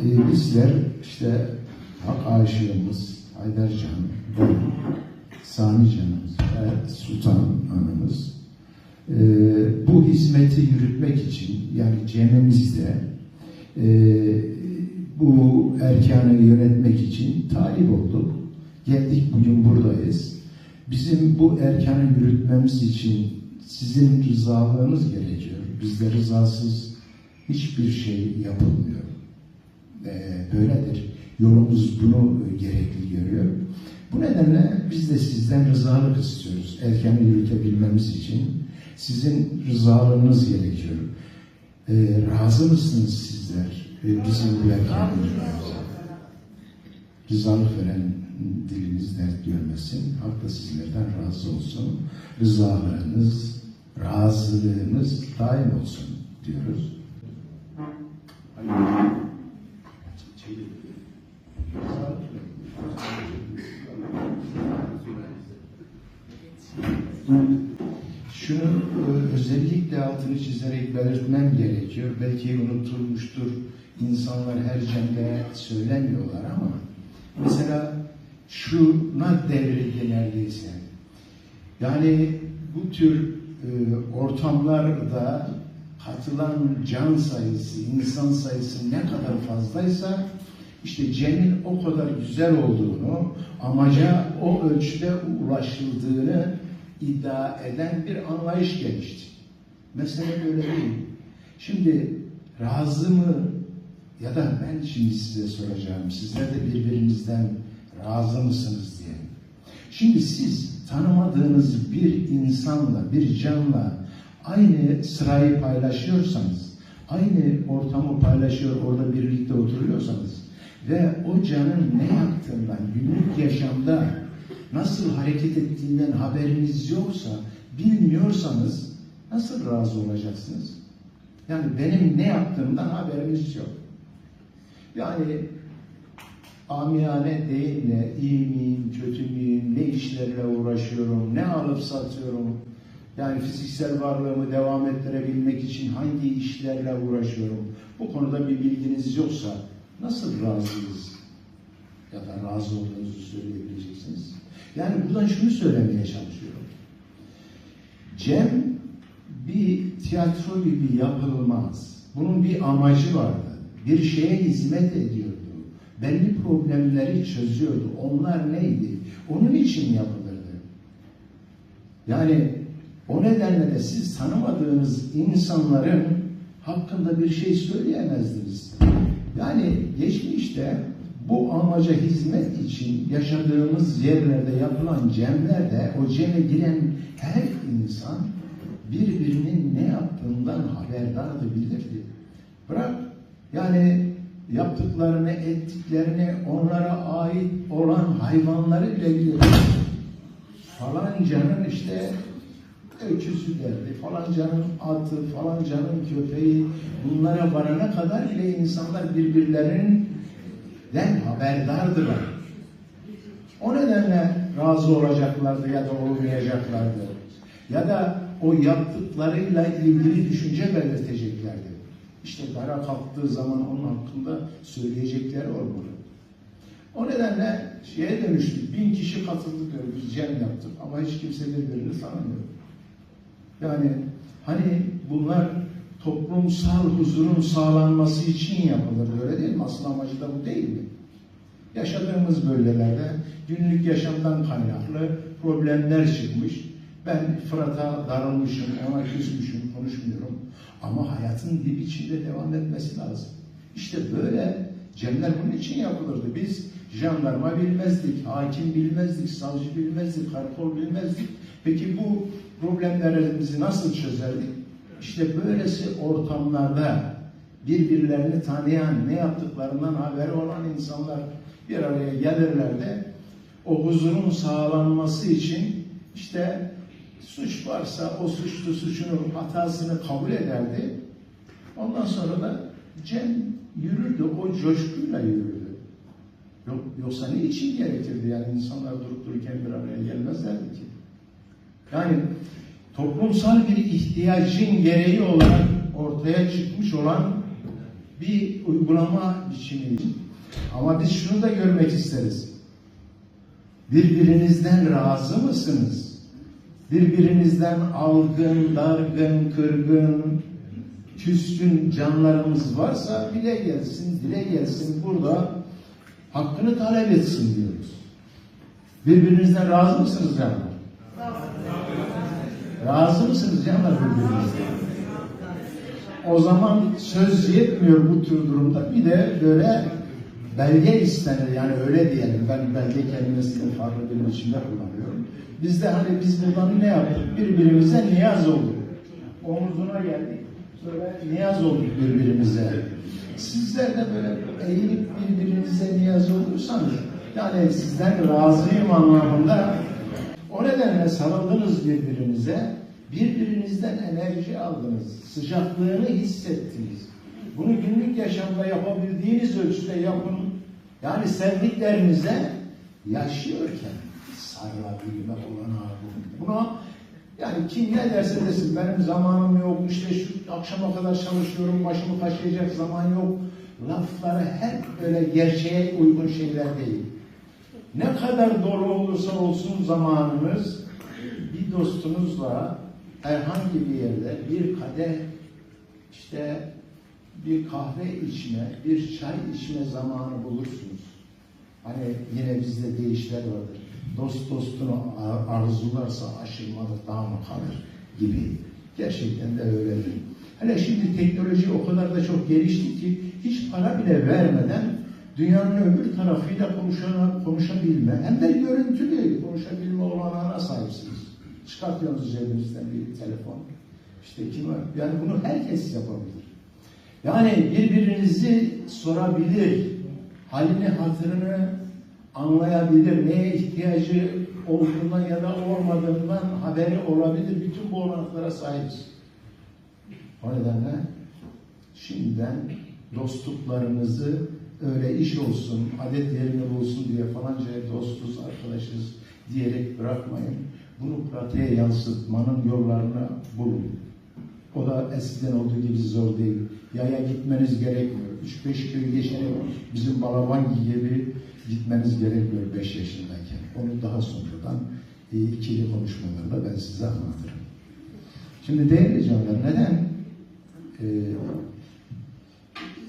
Ee, bizler işte hak aşığımız Aydarcan, ben, Sami canımız ve Sultan anamız e, bu hizmeti yürütmek için yani cemimizde e, bu erkanı yönetmek için talip olduk. Geldik bugün buradayız. Bizim bu erkanı yürütmemiz için sizin rızalığınız gerekiyor. Bizde rızasız hiçbir şey yapılmıyor. Ee, böyledir. Yolumuz bunu gerekli görüyor. Bu nedenle biz de sizden rızalık istiyoruz. Erkanı yürütebilmemiz için sizin rızalığınız gerekiyor. Ee, razı mısınız sizler? Ee, bizim bu erkanı yürütmemize? Rızalık veren diliniz dert görmesin. Hak da sizlerden razı olsun. Rızalarınız, razılığınız daim olsun diyoruz. Şunu e, özellikle altını çizerek belirtmem gerekiyor. Belki unutulmuştur. İnsanlar her cemde söylemiyorlar ama mesela şuna devrildi neredeyse. Yani bu tür e, ortamlarda katılan can sayısı, insan sayısı ne kadar fazlaysa işte Cem'in o kadar güzel olduğunu, amaca o ölçüde ulaşıldığını iddia eden bir anlayış gelişti. Mesele böyle değil. Şimdi razı mı ya da ben şimdi size soracağım, sizler de birbirinizden razı mısınız diye. Şimdi siz tanımadığınız bir insanla, bir canla aynı sırayı paylaşıyorsanız, aynı ortamı paylaşıyor, orada birlikte oturuyorsanız ve o canın ne yaptığından, günlük yaşamda nasıl hareket ettiğinden haberiniz yoksa, bilmiyorsanız nasıl razı olacaksınız? Yani benim ne yaptığımdan haberiniz yok. Yani amiyane deyimle iyi miyim, kötü müyüm, ne işlerle uğraşıyorum, ne alıp satıyorum, yani fiziksel varlığımı devam ettirebilmek için hangi işlerle uğraşıyorum, bu konuda bir bilginiz yoksa nasıl razıyız ya da razı olduğunuzu söyleyebileceksiniz? Yani buradan şunu söylemeye çalışıyorum. Cem bir tiyatro gibi yapılmaz. Bunun bir amacı vardı. Bir şeye hizmet ediyordu. Belli problemleri çözüyordu. Onlar neydi? Onun için yapılırdı. Yani o nedenle de siz tanımadığınız insanların hakkında bir şey söyleyemezdiniz. Yani geçmişte bu amaca hizmet için yaşadığımız yerlerde yapılan cemlerde o ceme giren her insan birbirinin ne yaptığından haberdardı bilirdi. Bırak yani yaptıklarını, ettiklerini onlara ait olan hayvanları bile bilirdi. Falancanın işte öküzü derdi, falancanın atı, falancanın köpeği bunlara varana kadar bile insanlar birbirlerinden haberdardılar. O nedenle razı olacaklardı ya da olmayacaklardı. Ya da o yaptıklarıyla ilgili düşünce belirteceklerdi. İşte dara kalktığı zaman onun hakkında söyleyecekleri olmalı. O nedenle şeye dönüştük. Bin kişi katıldı diyor. Biz cem yaptık. Ama hiç kimse birbirini tanımıyor. Yani hani bunlar toplumsal huzurun sağlanması için yapılır. Öyle değil mi? Asıl amacı da bu değil mi? Yaşadığımız bölgelerde günlük yaşamdan kaynaklı problemler çıkmış. Ben Fırat'a darılmışım, ona küsmüşüm, konuşmuyorum. Ama hayatın dip içinde devam etmesi lazım. İşte böyle cemler bunun için yapılırdı. Biz jandarma bilmezdik, hakim bilmezdik, savcı bilmezdik, karakol bilmezdik. Peki bu problemlerimizi nasıl çözerdik? İşte böylesi ortamlarda birbirlerini tanıyan, ne yaptıklarından haberi olan insanlar bir araya gelirler de o huzurun sağlanması için işte suç varsa o suçlu suçunu, hatasını kabul ederdi. Ondan sonra da Cem yürürdü, o coşkuyla yürürdü. Yok, yoksa ne için gerekirdi yani insanlar durup dururken bir araya gelmezlerdi ki. Yani toplumsal bir ihtiyacın gereği olarak ortaya çıkmış olan bir uygulama biçimi. Ama biz şunu da görmek isteriz. Birbirinizden razı mısınız? Birbirinizden algın, dargın, kırgın, küskün canlarımız varsa bile gelsin, dile gelsin burada hakkını talep etsin diyoruz. Birbirinizden razı mısınız canlar? Razı mısınız canlar birbirinizden? O zaman söz yetmiyor bu tür durumda. Bir de böyle belge istenir. Yani öyle diyelim. Ben belge kelimesini farklı bir biçimde kullanıyorum. Biz de hani biz buradan ne yaptık? Birbirimize niyaz olduk. Omuzuna geldik. Sonra niyaz olduk birbirimize. Sizler de böyle eğilip birbirinize niyaz olursanız yani sizden razıyım anlamında o nedenle sarıldınız birbirinize, birbirinizden enerji aldınız, sıcaklığını hissettiniz. Bunu günlük yaşamda yapabildiğiniz ölçüde yapın. Yani sevdiklerinize yaşıyorken sarılabilme olanağı bulun. Buna yani kim ne derse desin benim zamanım yok, işte şu akşama kadar çalışıyorum, başımı kaşıyacak zaman yok. Lafları hep böyle gerçeğe uygun şeyler değil. Ne kadar dolu olursa olsun zamanınız bir dostunuzla herhangi bir yerde bir kadeh işte bir kahve içme, bir çay içme zamanı bulursunuz. Hani yine bizde deyişler vardır. Dost dostunu ar- arzularsa aşırmalık daha mı kalır gibi. Gerçekten de öyledir. Hele şimdi teknoloji o kadar da çok gelişti ki hiç para bile vermeden dünyanın öbür tarafıyla konuşana, konuşabilme hem de görüntülü konuşabilme olanağına sahipsiniz. Çıkartıyorsunuz cebinizden bir telefon. İşte kim var? Yani bunu herkes yapabilir. Yani birbirinizi sorabilir, halini hatırını anlayabilir, neye ihtiyacı olduğundan ya da olmadığından haberi olabilir. Bütün bu olanaklara sahibiz. O nedenle şimdiden dostluklarınızı öyle iş olsun, adet yerini bulsun diye falanca dostuz, arkadaşız diyerek bırakmayın. Bunu pratiğe yansıtmanın yollarını bulun. O da eskiden olduğu gibi zor değil. Yaya gitmeniz gerekmiyor. 3-5 köy geçerek bizim Balabangi gibi gitmeniz gerekmiyor 5 yaşındayken. Onu daha sonradan e, ikili konuşmalarla ben size anlatırım. Şimdi değerli canlar neden e,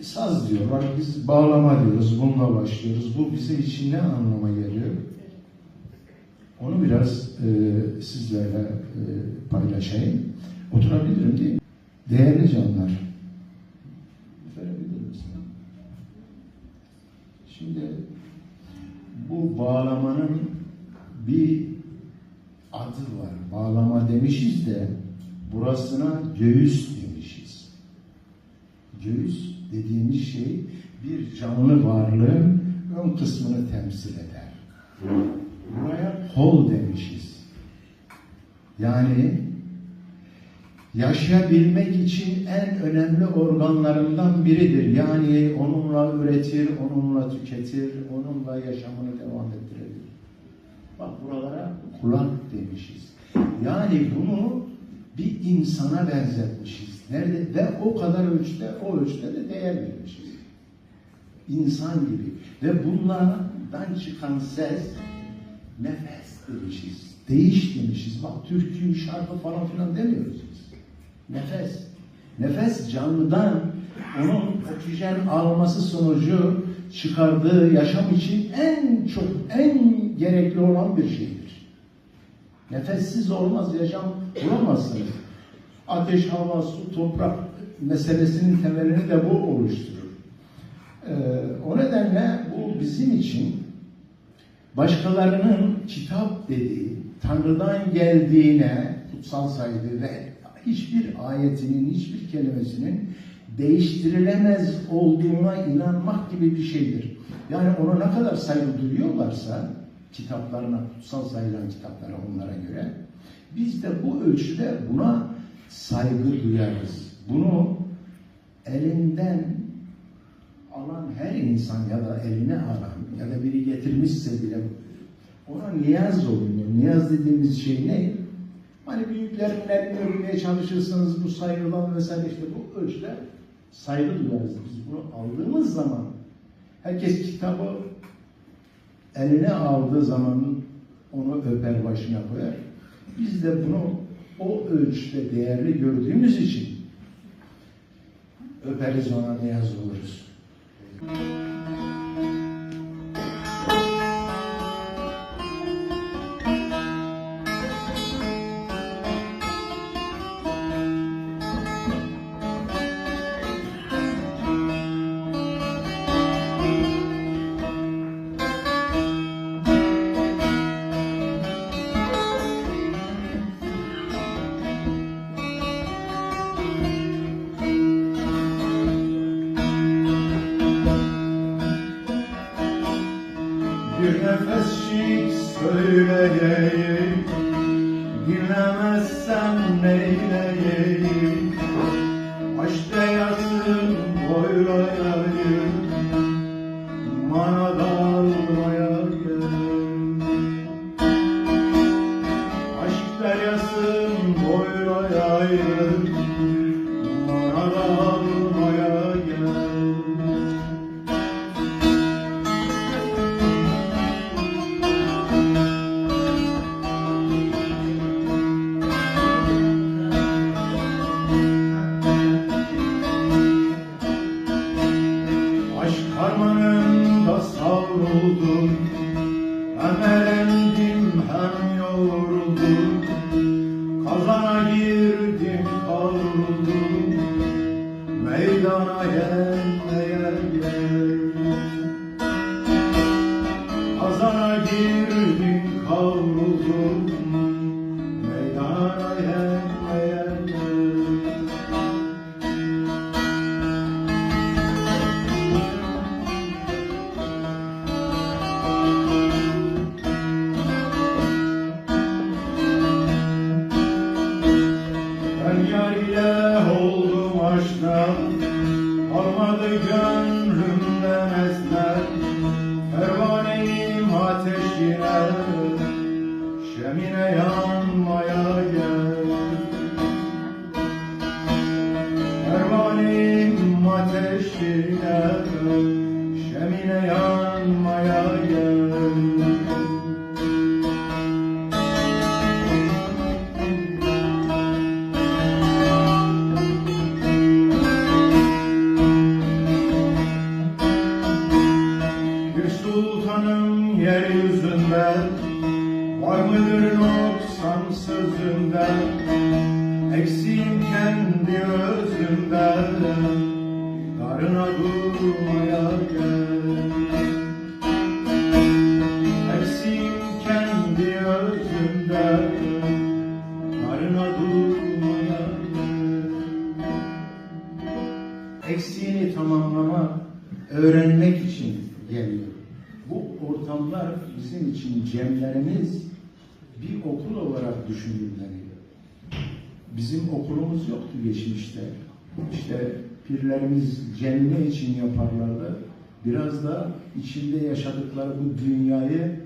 saz diyorlar, biz bağlama diyoruz, bununla başlıyoruz. Bu bizim için ne anlama geliyor? Onu biraz e, sizlerle e, paylaşayım. Oturabilirim mi? Değerli canlar. Şimdi bu bağlamanın bir adı var. Bağlama demişiz de burasına göğüs demişiz. Göğüs dediğimiz şey bir canlı varlığın ön kısmını temsil eder. Buraya kol demişiz. Yani yaşayabilmek için en önemli organlarından biridir. Yani onunla üretir, onunla tüketir, onunla yaşamını devam ettirebilir. Bak buralara kulak demişiz. Yani bunu bir insana benzetmişiz. Nerede? Ve o kadar ölçüde, o ölçüde de değer vermişiz. İnsan gibi. Ve bunlardan çıkan ses nefes demişiz. Değiş demişiz. Bak türkü, şarkı falan filan demiyoruz biz. Nefes. Nefes canlıdan onun oksijen alması sonucu çıkardığı yaşam için en çok, en gerekli olan bir şeydir. Nefessiz olmaz, yaşam bulamazsınız. Ateş, hava, su, toprak meselesinin temelini de bu oluşturur. Ee, o nedenle bu bizim için başkalarının kitap dediği, Tanrı'dan geldiğine kutsal saydığı ve hiçbir ayetinin, hiçbir kelimesinin değiştirilemez olduğuna inanmak gibi bir şeydir. Yani ona ne kadar saygı duyuyorlarsa, kitaplarına, kutsal sayılan kitaplara onlara göre, biz de bu ölçüde buna saygı duyarız. Bunu elinden alan her insan ya da eline alan ya da biri getirmişse bile ona niyaz olunuyor. Niyaz dediğimiz şey ne? Hani büyüklerin elini öpmeye çalışırsınız bu saygıdan vesaire işte bu ölçüde saygı duyarız. Biz bunu aldığımız zaman herkes kitabı eline aldığı zaman onu öper başına koyar. Biz de bunu o ölçüde değerli gördüğümüz için öperiz ona niyaz oluruz. Bir Meydana gelmeye Mine Eksiğim kendi özümde Darına durmaya gel Eksiğim kendi özümde Darına durmaya gel eksiğini tamamlama, öğrenmek için geliyor. Bu ortamlar bizim için cemlerimiz bir okul olarak düşünülmeli. Bizim okulumuz yoktu geçmişte. İşte pirlerimiz cemle için yaparlardı. Biraz da içinde yaşadıkları bu dünyayı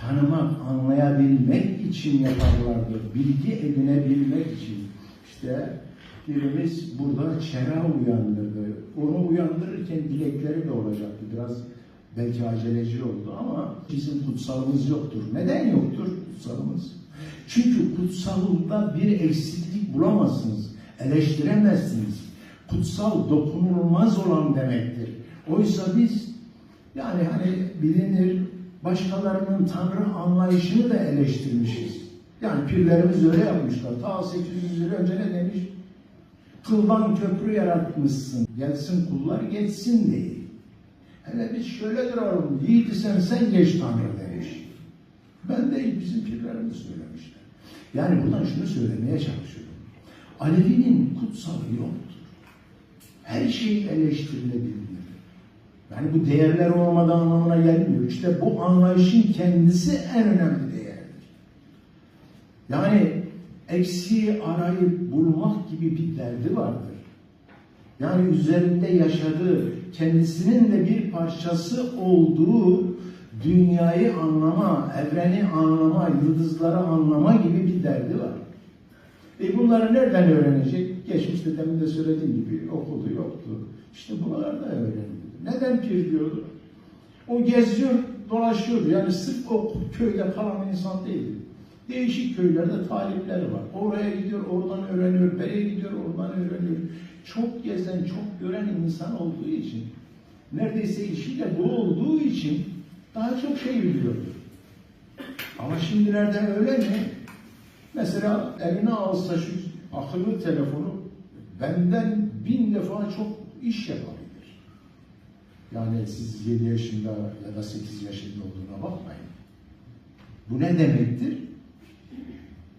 tanımak, anlayabilmek için yaparlardı. Bilgi edinebilmek için. İşte birimiz burada çera uyandırdı. Onu uyandırırken dilekleri de olacaktı. Biraz belki aceleci oldu ama bizim kutsalımız yoktur. Neden yoktur kutsalımız? Çünkü kutsalında bir eksiklik bulamazsınız. Eleştiremezsiniz. Kutsal dokunulmaz olan demektir. Oysa biz yani hani bilinir başkalarının Tanrı anlayışını da eleştirmişiz. Yani pirlerimiz öyle yapmışlar. Ta 800 yıl önce ne demiş? Kıldan köprü yaratmışsın. Gelsin kullar geçsin diye. Hele biz şöyle duralım. Yiğit sen sen geç Tanrı demiş. Ben değil bizim pirlerimiz söylemişler. Yani buradan şunu söylemeye çalışıyorum. Alevinin kutsalı yoktur. Her şey eleştirilebilir. Yani bu değerler olmadan anlamına gelmiyor. İşte bu anlayışın kendisi en önemli değerdir. Yani eksiği arayıp bulmak gibi bir derdi vardır. Yani üzerinde yaşadığı, kendisinin de bir parçası olduğu dünyayı anlama, evreni anlama, yıldızları anlama gibi bir derdi var. E bunları nereden öğrenecek? Geçmişte demin de söylediğim gibi okulu yoktu. İşte buralarda öğrenildi. Neden pir diyordu? O geziyor, dolaşıyordu. Yani sırf o köyde kalan insan değildi. Değişik köylerde talipleri var. Oraya gidiyor, oradan öğreniyor. Bereye gidiyor, oradan öğreniyor. Çok gezen, çok gören insan olduğu için, neredeyse işiyle bu olduğu için daha çok şey biliyordu. Ama şimdilerde öyle mi? Mesela eline alsa şu akıllı telefonu benden bin defa çok iş yapabilir. Yani siz 7 yaşında ya da 8 yaşında olduğuna bakmayın. Bu ne demektir?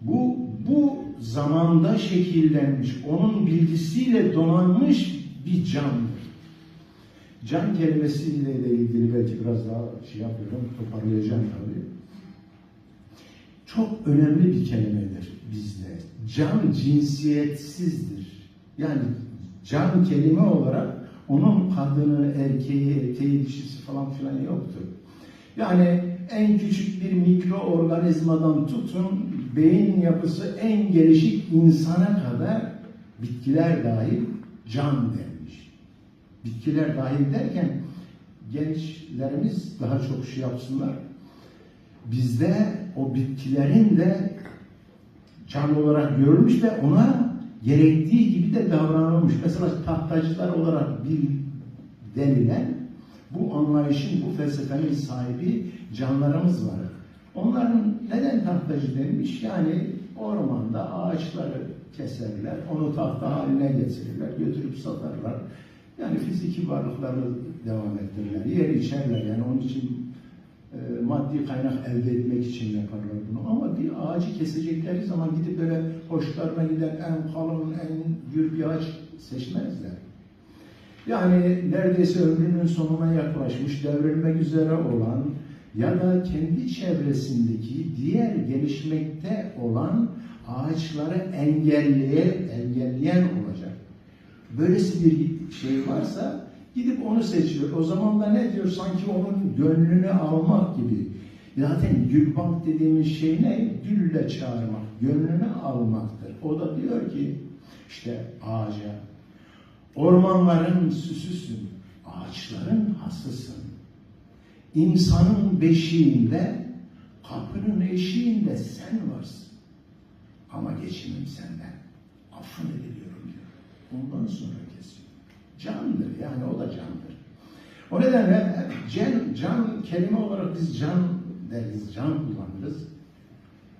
Bu bu zamanda şekillenmiş, onun bilgisiyle donanmış bir candır. Can kelimesiyle de ilgili belki biraz daha şey yapıyorum, toparlayacağım tabii. Çok önemli bir kelimedir bizde. Can cinsiyetsizdir. Yani can kelime olarak onun kadını, erkeği, eteği, dişisi falan filan yoktur. Yani en küçük bir mikroorganizmadan tutun, beyin yapısı en gelişik insana kadar bitkiler dahil can denmiş. Bitkiler dahil derken gençlerimiz daha çok şey yapsınlar. Bizde o bitkilerin de can olarak görülmüş ve ona gerektiği gibi de davranılmış. Mesela tahtacılar olarak bir denilen bu anlayışın, bu felsefenin sahibi canlarımız var. Onların neden tahtacı denmiş? Yani ormanda ağaçları keserler, onu tahta haline getirirler, götürüp satarlar. Yani fiziki varlıklarını devam ettirirler, yer içerler. Yani onun için e, maddi kaynak elde etmek için yaparlar bunu. Ama bir ağacı kesecekleri zaman gidip böyle hoşlarına giden en kalın, en gür bir ağaç seçmezler. Yani neredeyse ömrünün sonuna yaklaşmış, devrilmek üzere olan ya da kendi çevresindeki diğer gelişmekte olan ağaçları engelleyen, engelleyen. Böylesi bir şey varsa gidip onu seçiyor. O zaman da ne diyor? Sanki onun gönlünü almak gibi. Zaten gülbank dediğimiz şey ne? Gülle çağırmak, gönlünü almaktır. O da diyor ki işte ağaca, ormanların süsüsün, ağaçların hasısın. İnsanın beşiğinde, kapının eşiğinde sen varsın. Ama geçimim senden. Affını diliyorum diyor. Ondan sonra kesiyor. Candır yani o da candır. O nedenle can, can kelime olarak biz can deriz, can kullanırız.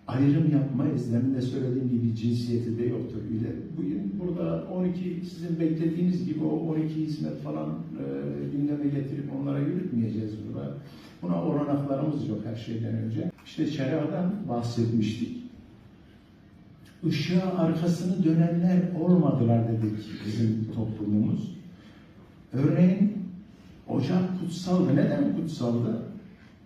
Ayrım yapmayız. Demin de söylediğim gibi cinsiyeti de yoktur. Bugün burada 12 sizin beklediğiniz gibi o 12 hizmet falan e, gündeme getirip onlara yürütmeyeceğiz burada. Buna olanaklarımız yok her şeyden önce. İşte şeriadan bahsetmiştik. Işığa arkasını dönenler olmadılar dedik bizim toplumumuz. Örneğin ocak kutsaldı. Neden kutsaldı?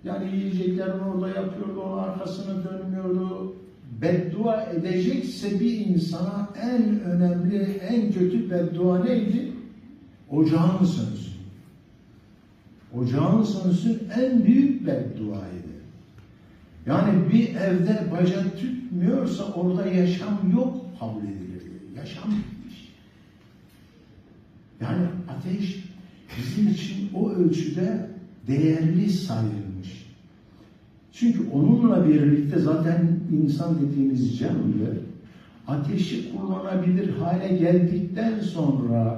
Yani yiyeceklerini orada yapıyordu, onun arkasını dönmüyordu. Beddua edecekse bir insana en önemli, en kötü beddua neydi? Ocağın sönsün. Ocağın sönsün en büyük bedduaydı. Yani bir evde baca tütmüyorsa orada yaşam yok kabul edilirdi. Yaşam bitmiş. Yani ateş bizim için o ölçüde değerli sayılmış. Çünkü onunla birlikte zaten insan dediğimiz canlı ateşi kullanabilir hale geldikten sonra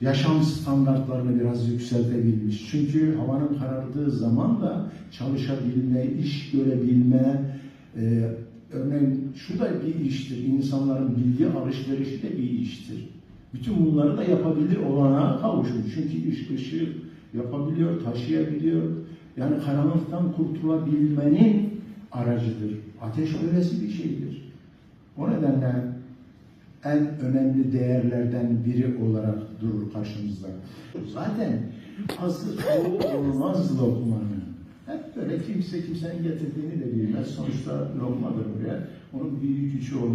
yaşam standartlarını biraz yükseltebilmiş. Çünkü havanın karardığı zaman da çalışabilme, iş görebilme, e, örneğin şu da bir iştir. İnsanların bilgi alışverişi de bir iştir. Bütün bunları da yapabilir olanağa kavuşmuş. Çünkü iş ışığı yapabiliyor, taşıyabiliyor. Yani karanlıktan kurtulabilmenin aracıdır. Ateş öylesi bir şeydir. O nedenle en önemli değerlerden biri olarak durur karşımızda. Zaten asıl o olmaz lokmanın. Hep böyle kimse kimsenin getirdiğini de bilmez. Sonuçta lokmadır buraya. Onun büyük küçüğü olmaz.